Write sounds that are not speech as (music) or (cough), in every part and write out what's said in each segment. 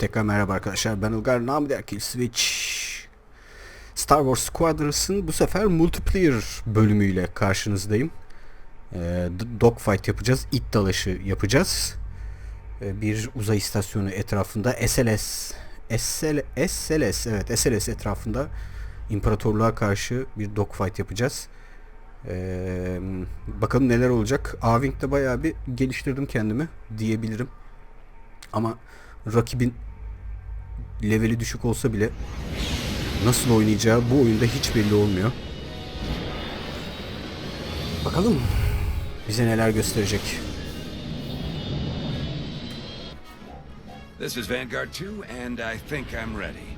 Tekrar merhaba arkadaşlar. Ben Ilgar. Namı der Kill Switch. Star Wars Squadrons'ın bu sefer multiplayer bölümüyle karşınızdayım. Ee, dogfight yapacağız. it dalaşı yapacağız. Ee, bir uzay istasyonu etrafında SLS SL, SLS evet SLS etrafında imparatorluğa karşı bir dogfight yapacağız. Ee, bakalım neler olacak. A-Wing'de bayağı bir geliştirdim kendimi diyebilirim. Ama rakibin leveli düşük olsa bile nasıl oynayacağı bu oyunda hiç belli olmuyor. Bakalım bize neler gösterecek. This is Vanguard 2, and I think I'm ready.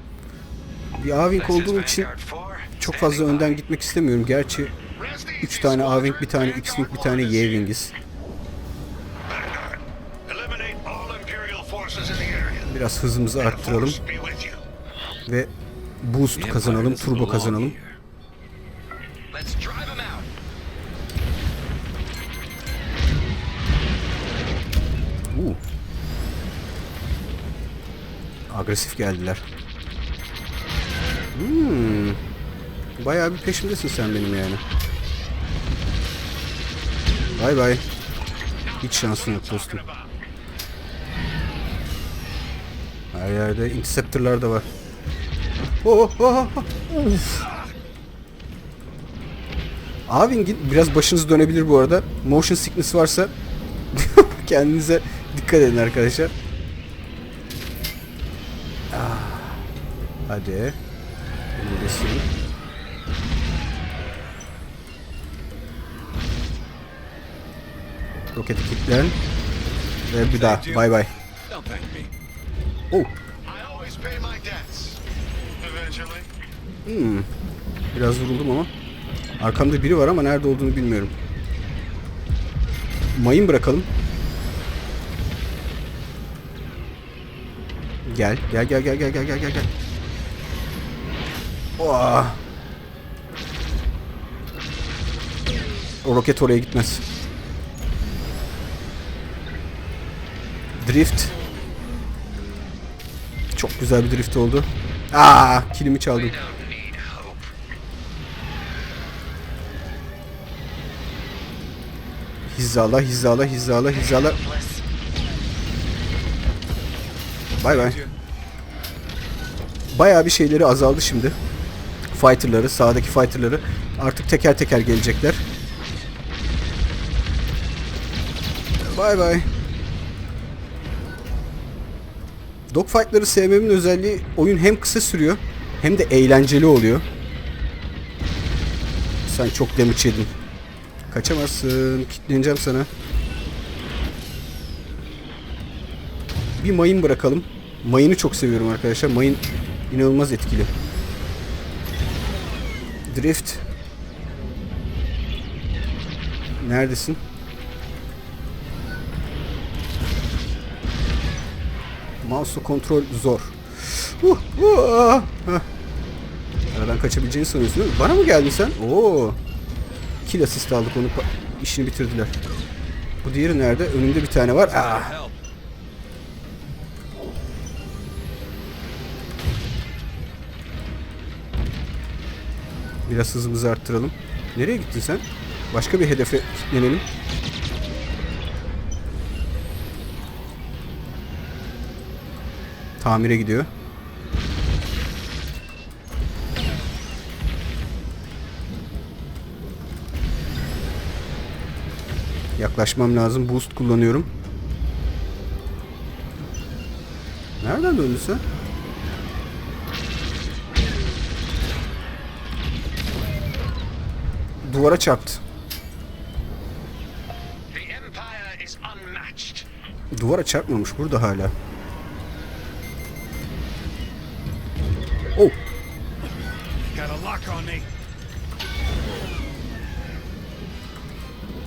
Bir is olduğum için Vanguard 4, çok fazla önden gitmek istemiyorum. Gerçi 3 tane A-Wing, bir tane X-Wing, bir tane Y-Wing'iz. Biraz hızımızı arttıralım ve boost kazanalım, turbo kazanalım. Uu. Agresif geldiler. Hmm. Bayağı bir peşimdesin sen benim yani. Bay bay. Hiç şansın yok dostum. Her yerde interceptorlar da var. Oh, oh, oh, Uf. A-Wing'in biraz başınız dönebilir bu arada. Motion sickness varsa (laughs) kendinize dikkat edin arkadaşlar. Ah. Hadi. Roketi kilitlen. Ve bir daha. Bay bay. Oh. Hmm. Biraz vuruldum ama. Arkamda biri var ama nerede olduğunu bilmiyorum. Mayın bırakalım. Gel gel gel gel gel gel gel gel. Oh. O roket oraya gitmez. Drift. Çok güzel bir drift oldu. Aa, kilimi çaldım. Hizala, hizala, hizala, hizala. Bay bay. Bayağı bir şeyleri azaldı şimdi. Fighter'ları, sağdaki fighter'ları artık teker teker gelecekler. Bay bay. Dogfight'ları sevmemin özelliği oyun hem kısa sürüyor hem de eğlenceli oluyor. Sen çok damage yedin. Kaçamazsın. Kitleneceğim sana. Bir mayın bırakalım. Mayını çok seviyorum arkadaşlar. Mayın inanılmaz etkili. Drift. Neredesin? Mouse'la kontrol zor. Uh, uh, ah, ah. Aradan kaçabileceğini sanıyorsun değil mi? Bana mı geldin sen? Oo. Kill assist aldık onu. işini bitirdiler. Bu diğeri nerede? Önünde bir tane var. Ah. Help. Biraz hızımızı arttıralım. Nereye gittin sen? Başka bir hedefe kilitlenelim. Tamire gidiyor. Yaklaşmam lazım. Boost kullanıyorum. Nereden döndün sen? Duvara çarptı. Duvara çarpmamış burada hala.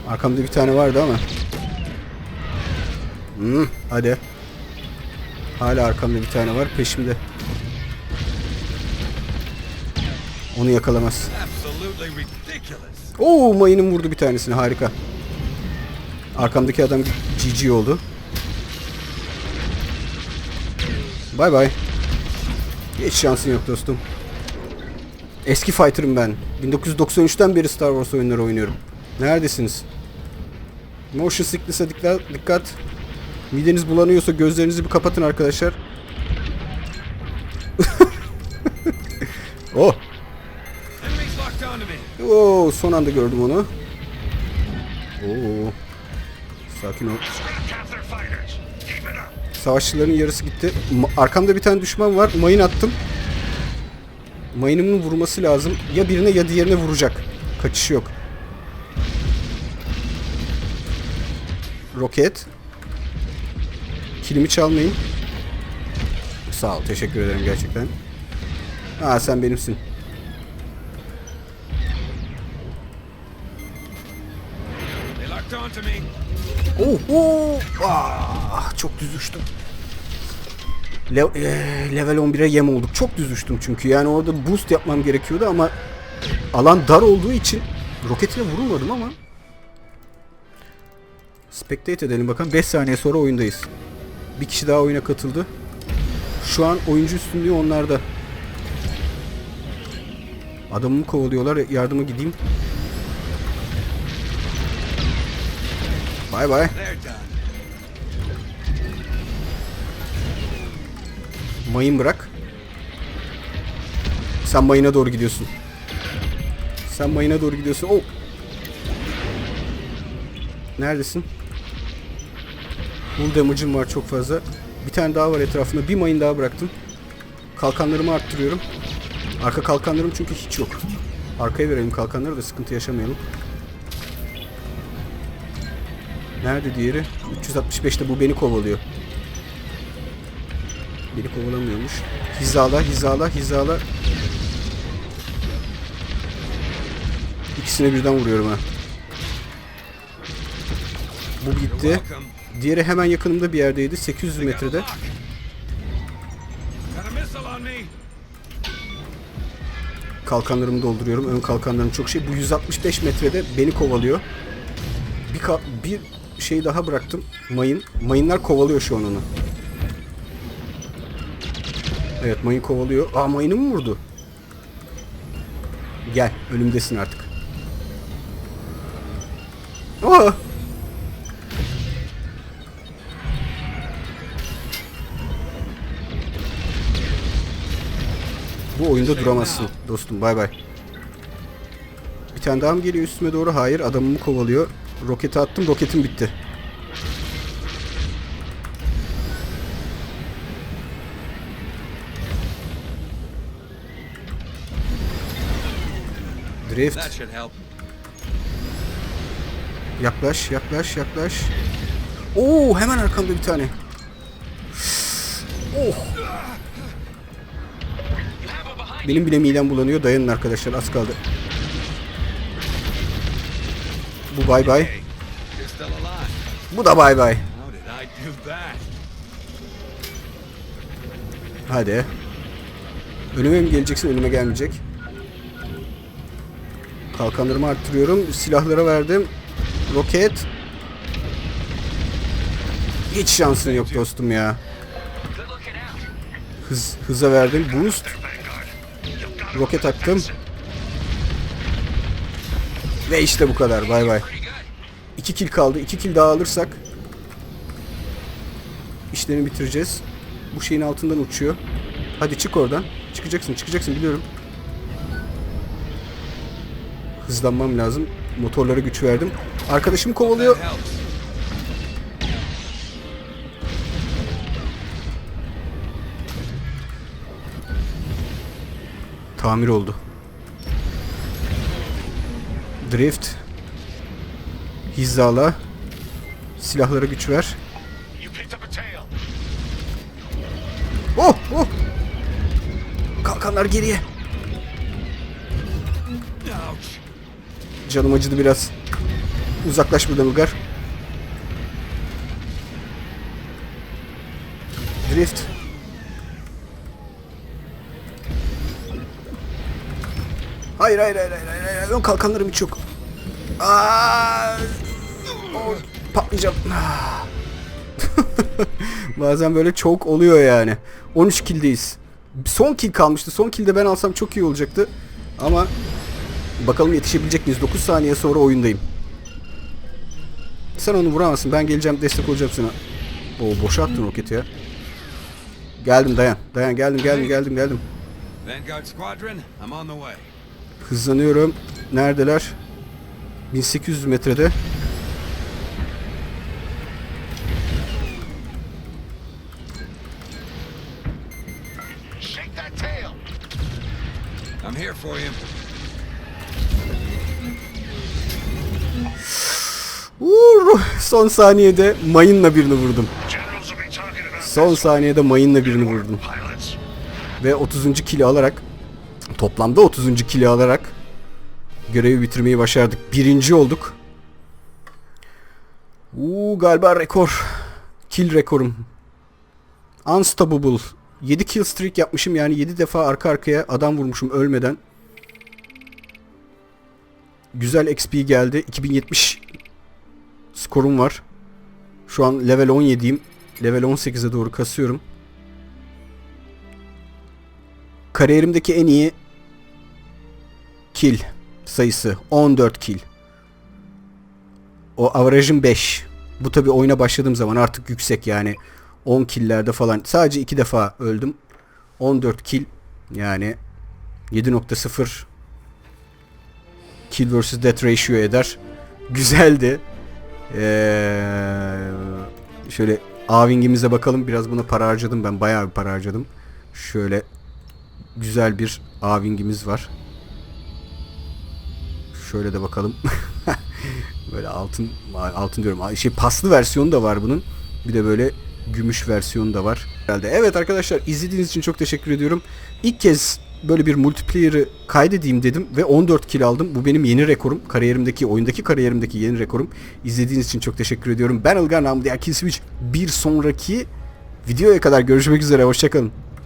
Arkamda bir tane vardı ama. Hmm, hadi. Hala arkamda bir tane var peşimde. Onu yakalamaz. Oo mayının vurdu bir tanesini harika. Arkamdaki adam GG oldu. Bay bay. Hiç şansın yok dostum. Eski fighter'ım ben. 1993'ten beri Star Wars oyunları oynuyorum. Neredesiniz? Motion sickness'a dikkat. dikkat. Mideniz bulanıyorsa gözlerinizi bir kapatın arkadaşlar. (laughs) oh. Oo, son anda gördüm onu. Oo. Sakin ol. Savaşçıların yarısı gitti. Arkamda bir tane düşman var. Mayın attım. Mayınımın vurması lazım. Ya birine ya diğerine vuracak. Kaçışı yok. Roket. Kilimi çalmayın. Sağ ol. Teşekkür ederim gerçekten. Aa sen benimsin. Oh, oh. Ah, çok düz uçtum. Le- eee, level 11'e yem olduk. Çok düz uçtum çünkü. Yani orada boost yapmam gerekiyordu ama alan dar olduğu için roketine vurulmadım ama Spectate edelim bakalım. 5 saniye sonra oyundayız. Bir kişi daha oyuna katıldı. Şu an oyuncu üstünlüğü onlarda. Adamımı kovalıyorlar. Yardıma gideyim. Bay bay. Mayın bırak. Sen mayına doğru gidiyorsun. Sen mayına doğru gidiyorsun. Oh. Neredesin? Full damage'ım var çok fazla. Bir tane daha var etrafında. Bir mayın daha bıraktım. Kalkanlarımı arttırıyorum. Arka kalkanlarım çünkü hiç yok. Arkaya verelim kalkanları da sıkıntı yaşamayalım. Nerede diğeri? 365'te bu beni kovalıyor. Beni kovalamıyormuş. Hizala, hizala, hizala. İkisine birden vuruyorum ha. Bu gitti. Diğeri hemen yakınımda bir yerdeydi. 800 metrede. Kalkanlarımı dolduruyorum. Ön kalkanlarım çok şey. Bu 165 metrede beni kovalıyor. Bir, bir şey daha bıraktım. Mayın. Mayınlar kovalıyor şu an onu. Evet mayın kovalıyor. Aa mayını mı vurdu? Gel. Önümdesin artık. Aa! Bu oyunda duramazsın dostum. Bay bay. Bir tane daha mı geliyor üstüme doğru? Hayır. Adamımı kovalıyor. Roketi attım. Roketim bitti. Drift. Yaklaş, yaklaş, yaklaş. Oo, hemen arkamda bir tane. Oh. Benim bile midem bulanıyor. Dayanın arkadaşlar. Az kaldı. Bu bay bay. Bu da bay bay. Hadi. Önüme mi geleceksin? Önüme gelmeyecek. Kalkanlarımı arttırıyorum. Silahlara verdim. Roket. Hiç şansın yok dostum ya. Hız, hıza verdim. Boost. Roket attım. Ve işte bu kadar. Bay bay. Pretty good. İki kill kaldı. İki kill daha alırsak işlerini bitireceğiz. Bu şeyin altından uçuyor. Hadi çık oradan. Çıkacaksın, çıkacaksın biliyorum. Hızlanmam lazım. Motorlara güç verdim. Arkadaşım kovalıyor. Tamir oldu. Drift. Hizala. Silahlara güç ver. Oh! Oh! Kalkanlar geriye. Ouch. Canım acıdı biraz. Uzaklaş buradan Ilgar. Drift. Hayır hayır hayır hayır hayır. hayır. Ön kalkanlarım hiç yok. Aa! Oh, patlayacağım. (laughs) Bazen böyle çok oluyor yani. 13 killdeyiz. Son kill kalmıştı. Son killde ben alsam çok iyi olacaktı. Ama bakalım yetişebilecek miyiz? 9 saniye sonra oyundayım. Sen onu vuramazsın. Ben geleceğim destek olacağım sana. Oo boşa attın roketi ya. Geldim dayan. Dayan geldim geldim geldim geldim. Vanguard Squadron, I'm on the way. Hızlanıyorum. Neredeler? 1800 metrede. Shake that tail. I'm here for you. Uuu, (laughs) son saniyede mayınla birini vurdum. Son saniyede mayınla birini vurdum. Ve 30. kili alarak toplamda 30. kili alarak görevi bitirmeyi başardık. Birinci olduk. Uuu galiba rekor. Kill rekorum. Unstoppable. 7 kill streak yapmışım yani 7 defa arka arkaya adam vurmuşum ölmeden. Güzel XP geldi. 2070 skorum var. Şu an level 17'yim. Level 18'e doğru kasıyorum. Kariyerimdeki en iyi kill sayısı 14 kill. O averajım 5. Bu tabi oyuna başladığım zaman artık yüksek yani 10 killerde falan. Sadece 2 defa öldüm. 14 kill yani 7.0 kill vs death ratio eder. Güzeldi. Ee, şöyle Aving'imize bakalım. Biraz buna para harcadım ben. Bayağı bir para harcadım. Şöyle güzel bir Aving'imiz var. Şöyle de bakalım. (laughs) böyle altın altın diyorum. Şey paslı versiyonu da var bunun. Bir de böyle gümüş versiyonu da var. Herhalde. Evet arkadaşlar izlediğiniz için çok teşekkür ediyorum. İlk kez böyle bir multiplayer'ı kaydedeyim dedim ve 14 kill aldım. Bu benim yeni rekorum. Kariyerimdeki, oyundaki kariyerimdeki yeni rekorum. İzlediğiniz için çok teşekkür ediyorum. Ben Ilgar namı diğer Kill Switch. Bir sonraki videoya kadar görüşmek üzere. Hoşçakalın.